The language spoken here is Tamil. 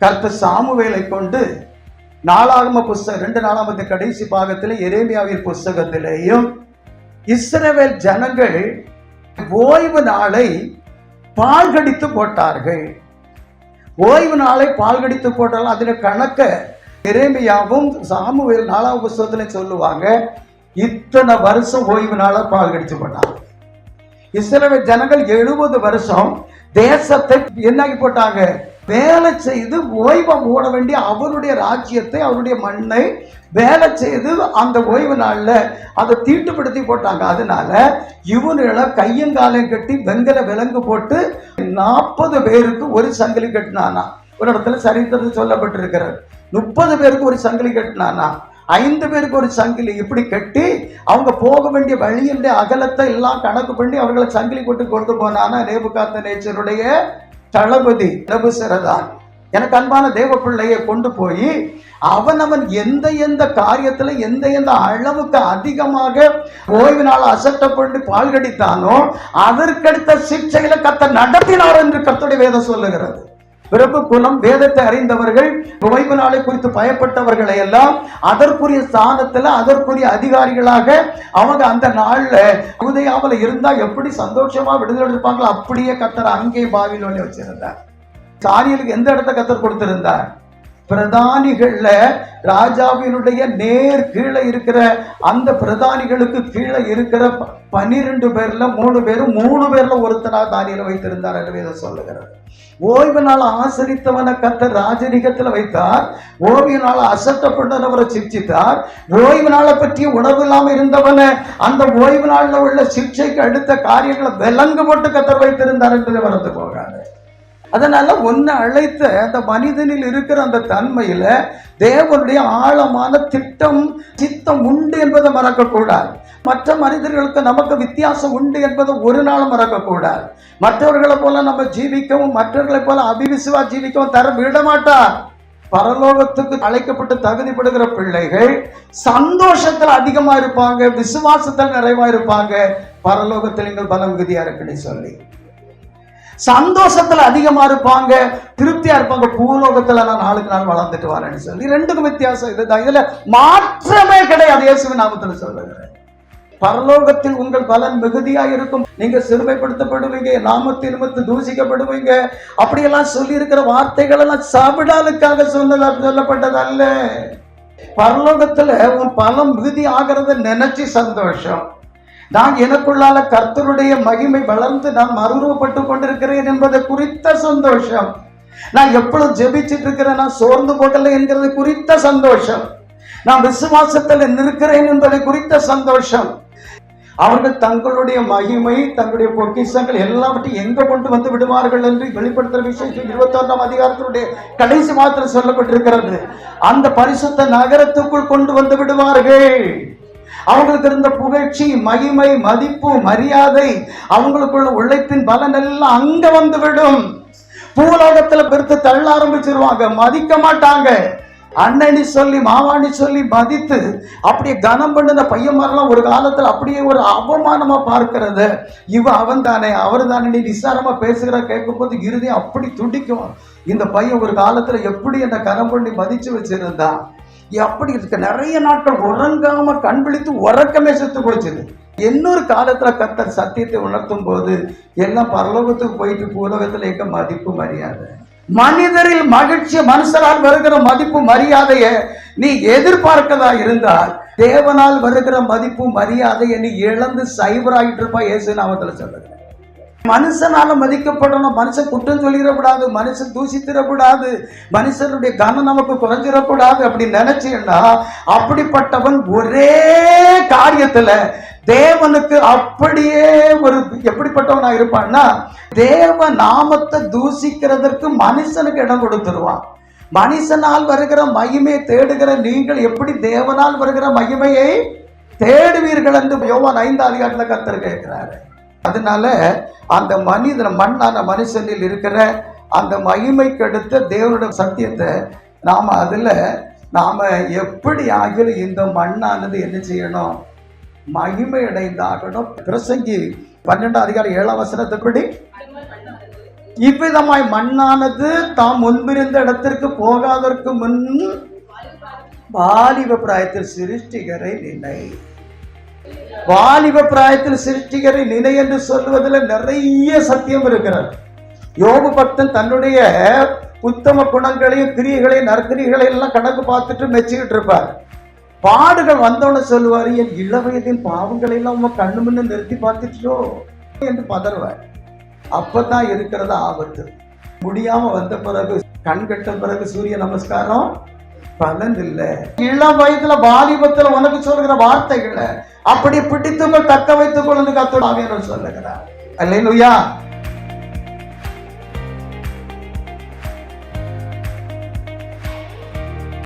கர்த்த சாமுவேலை கொண்டு நாலாகம புஸ்தகம் ரெண்டு நாலாமத்து கடைசி பாகத்தில் எரேமியாவின் புஸ்தகத்திலேயும் இஸ்ரவேல் ஜனங்கள் ஓய்வு நாளை பால்கடித்து போட்டார்கள். ஓய்வு நாளை பால்கடித்து போட்டாலும் அதில் கணக்க எரேமியாவும் சாமுவேல் நாலாம் புஸ்தகத்தில் சொல்லுவாங்க இத்தனை வருஷம் ஓய்வு நாளை பால்கடித்து போட்டாங்க. இஸ்ரவேல் ஜனங்கள் எழுபது வருஷம் தேசத்தை என்னாகி போட்டாங்க. வேலை செய்து ஓய்வை மூட வேண்டிய அவருடைய ராஜ்யத்தை அவருடைய மண்ணை வேலை செய்து அந்த ஓய்வு நாளில் அதை தீட்டுப்படுத்தி போட்டாங்க. அதனால இவனுகளை கையங்காலையும் கட்டி வெங்கல விலங்கு போட்டு நாற்பது பேருக்கு ஒரு சங்கிலி கட்டினானா. ஒரு இடத்துல சரித்திரத்தில் சொல்லப்பட்டிருக்கிறார் முப்பது பேருக்கு ஒரு சங்கிலி கட்டினானா. ஐந்து பேருக்கு ஒரு சங்கிலி. இப்படி கட்டி அவங்க போக வேண்டிய வழியின் அகலத்தை எல்லாம் கணக்கு பண்ணி அவர்களை சங்கிலி போட்டு கொண்டு போனானா நேபுகாத்த நேச்சருடைய தளபதி நபுசரதான் எனக்கு அன்பான தேவ பிள்ளையை கொண்டு போய் அவன் அவன் எந்த எந்த காரியத்துல எந்த எந்த அளவுக்கு அதிகமாக ஓய்வினால் அசட்டப்பட்டு பால் கடித்தானோ அதற்கடுத்த சிக்ஷையில கத்த நடத்தினார் என்று கத்துடைய வேதம் சொல்லுகிறது. பிரபு குலம் வேதத்தை அறிந்தவர்கள் நுழைவு நாளை குறித்து பயப்பட்டவர்களை எல்லாம் அதற்குரிய ஸ்தானத்துல அதற்குரிய அதிகாரிகளாக அவங்க அந்த நாள்ல உதயாவில் இருந்தா எப்படி சந்தோஷமா விடுதலை இருப்பாங்களோ அப்படியே கத்தர் அங்கே பாவிலோனே வச்சிருந்தார். சாரியலுக்கு எந்த இடத்த கத்தர் கொடுத்திருந்தார்? பிரதானிகள்ல ராஜாவினுடைய நேர் கீழே இருக்கிற அந்த பிரதானிகளுக்கு கீழே இருக்கிற ப- பன்னிரெண்டு பேர்ல மூணு பேரும் மூணு பேர்ல ஒருத்தனா தானியில வைத்திருந்தார் என்று வேதம் சொல்லுகிறது. ஓய்வு நாள் ஆசரித்தவனை கத்த ராஜரிகத்தில் வைத்தார். ஓய்வு நாள் அசட்டப்பட்டவரை சிக்ஷித்தார் ஓய்வு நாளை பற்றி உணர்வு இல்லாம இருந்தவனை அந்த ஓய்வு நாள்ல உள்ள சிக்ஷைக்கு அடுத்த காரியங்களை விலங்கு போட்டு கத்தர் வைத்திருந்தார் என்பதை மறந்து போக அதனால ஒன்னு அழைத்த அந்த மனிதனில் இருக்கிற அந்த தன்மையில தேவனுடைய ஆழமான திட்டம் சித்தம் உண்டு என்பதை மறக்கக்கூடாது. மற்ற மனிதர்களுக்கு நமக்கு வித்தியாசம் உண்டு என்பதை ஒரு நாளும் மறக்கக்கூடாது. மற்றவர்களை போல நம்ம ஜீவிக்கவும் மற்றவர்களை போல அபிவிசுவா ஜீவிக்கவும் தர விட மாட்டார் பரலோகத்துக்கு அழைக்கப்பட்டு தகுதிப்படுகிற பிள்ளைகள் சந்தோஷத்தில் அதிகமா இருப்பாங்க விசுவாசத்தில் நிறைவா இருப்பாங்க. பரலோகத்தில் நீங்கள் பலம் மிகுதியா இருக்குன்னு சொல்லி. சந்தோஷத்துல அதிகமா இருப்பாங்க திருப்தியா இருப்பாங்க. பூலோகத்துல நான் நாளுக்கு நாள் வளர்ந்துட்டு வரேன்னு சொல்லி ரெண்டுக்கும் வித்தியாசம் இதுதான். இதுல மாற்றமே கிடையாது இயேசுவின் நாமத்துல சொல்லுகிறேன். பரலோகத்தில் உங்கள் பலன் மிகுதியா இருக்கும். நீங்க சிறுமைப்படுத்தப்படுவீங்க நாமத்தை நிமித்து தூசிக்கப்படுவீங்க. அப்படியெல்லாம் சொல்லி இருக்கிற வார்த்தைகள் எல்லாம் சாப்பிடாலுக்காக சொல்லப்பட்டது சொல்லப்பட்டதல்ல. பரலோகத்துல உன் பலம் மிகுதி ஆகிறத நினைச்சு சந்தோஷம். நான் எனக்குள்ளால கர்த்தருடைய மகிமை வளர்ந்து நான் மறுரூபப்பட்டு கொண்டிருக்கிறேன் என்பதை குறித்த சந்தோஷம். நான் எப்பொழுது ஜெபிச்சிட்டு இருக்கிறேன் நான் சோர்ந்து போகல என்கிறது குறித்த சந்தோஷம். நான் விசுவாசத்தில் நிற்கிறேன் என்பதை குறித்த சந்தோஷம். அவர்கள் தங்களுடைய மகிமை தங்களுடைய பொக்கிஷங்கள் எல்லாவற்றையும் எங்க கொண்டு வந்து விடுவார்கள் என்று வெளிப்படுத்துற விஷயம் இருபத்தொன்றாம் அதிகாரத்தினுடைய கடைசி மாத்திரம் சொல்லப்பட்டிருக்கிறது. அந்த பரிசுத்த நகரத்துக்குள் கொண்டு வந்து விடுவார்கள். அவங்களுக்கு இருந்த புகழ்ச்சி மகிமை மதிப்பு மரியாதை அவங்களுக்குள்ள உழைப்பின் பலன் எல்லாம் அங்க வந்து விடும் பூலோகத்துல பெருத்து தள்ள ஆரம்பிச்சிருவாங்க மதிக்க மாட்டாங்க. அண்ணனி சொல்லி மாவாணி சொல்லி மதித்து அப்படியே கனம் பண்ணின பையன்மாரெல்லாம் ஒரு காலத்துல அப்படியே ஒரு அவமானமா பார்க்கறது. இவ அவன் தானே அவர் தானே நீ நிசாரமா பேசுகிற கேட்கும்போது இறுதி அப்படி துடிக்கும் இந்த பையன் ஒரு காலத்துல எப்படி என்ன கனம் பண்ணி மதிச்சு வச்சிருந்தான்? அப்படி இருக்க. நிறைய நாட்கள் உறங்காம கண் விழித்து உறக்கமே செத்து போச்சுது இன்னொரு காலத்துல கத்தர் சத்தியத்தை உணர்த்தும் போது எல்லாம் பரலோகத்துக்கு போயிட்டு பூலோகத்துல எங்க மதிப்பு மரியாதை. மனிதரில் மகிழ்ச்சி மனுஷரால் வருகிற மதிப்பு மரியாதையை நீ எதிர்பார்க்கதா இருந்தால் தேவனால் வருகிற மதிப்பு மரியாதையை நீ இழந்து சைபராகிட்டு இருப்பா இயேசு நாமத்துல சொல்லுங்க மனுஷனால மதிக்கப்படணும். மனுஷன் குற்றம் சொல்லிடக்கூடாது மனுஷன் தூசித்திடக்கூடாது மனுஷனுடைய கனம் நமக்கு குறைஞ்சிடக்கூடாது அப்படின்னு நினைச்சீங்கன்னா அப்படிப்பட்டவன் ஒரே காரியத்துல தேவனுக்கு அப்படியே ஒரு எப்படிப்பட்டவனா இருப்பான்னா தேவ நாமத்தை தூசிக்கிறதற்கு மனுஷனுக்கு இடம் கொடுத்துருவான். மனுஷனால் வருகிற மகிமையை தேடுகிற நீங்கள் எப்படி தேவனால் வருகிற மகிமையை தேடுவீர்கள் என்று யோவான் ஐந்து அதிகாரத்தில் கத்தர் கேட்கிறாரு. அதனால அந்த மனிதன் மண்ணான மனுஷனில் இருக்கிற அந்த மகிமைக்கு அடுத்த தேவனுடைய சத்தியத்தை நாம் அதில் நாம் எப்படி ஆகிலும் இந்த மண்ணானது என்ன செய்யணும்? மகிமை அடைந்தாகணும் பிரசங்கி பன்னெண்டாம் அதிகாரம் ஏழாம் வசனத்தைப்படி இவ்விதமாய் மண்ணானது தாம் முன்பிருந்த இடத்திற்கு போகாதற்கு முன் வாலிப பிராயத்தில் சிருஷ்டிகரை நினை. வாலிப பிராயத்தில் சிருஷ்டிகரை நினை என்று சொல்வதில் நிறைய சத்தியம் இருக்கிறது. யோபு பக்தன் தன்னுடைய உத்தம குணங்களையும் கிரியைகளையும் நற்கிரிகளையும் எல்லாம் கணக்கு பார்த்துட்டு மெச்சுக்கிட்டு இருப்பார். பாடுகள் வந்தவன சொல்லுவார் என் இள வயதின் பாவங்களை எல்லாம் உங்க கண்ணு முன்ன நிறுத்தி பார்த்துட்டோ? என்று பதறுவார். அப்பதான் இருக்கிறது ஆபத்து. முடியாம வந்த பிறகு கண் கட்ட பிறகு சூரிய நமஸ்காரம் பலன் இல்லை. இளம் வயதுல வாலிபத்துல உனக்கு சொல்கிற வார்த்தைகளை அப்படி பிடித்துக்கொள் தக்க வைத்துக் கொள்ளுங்க கத்தோட சொல்லுகிறார். அல்லையா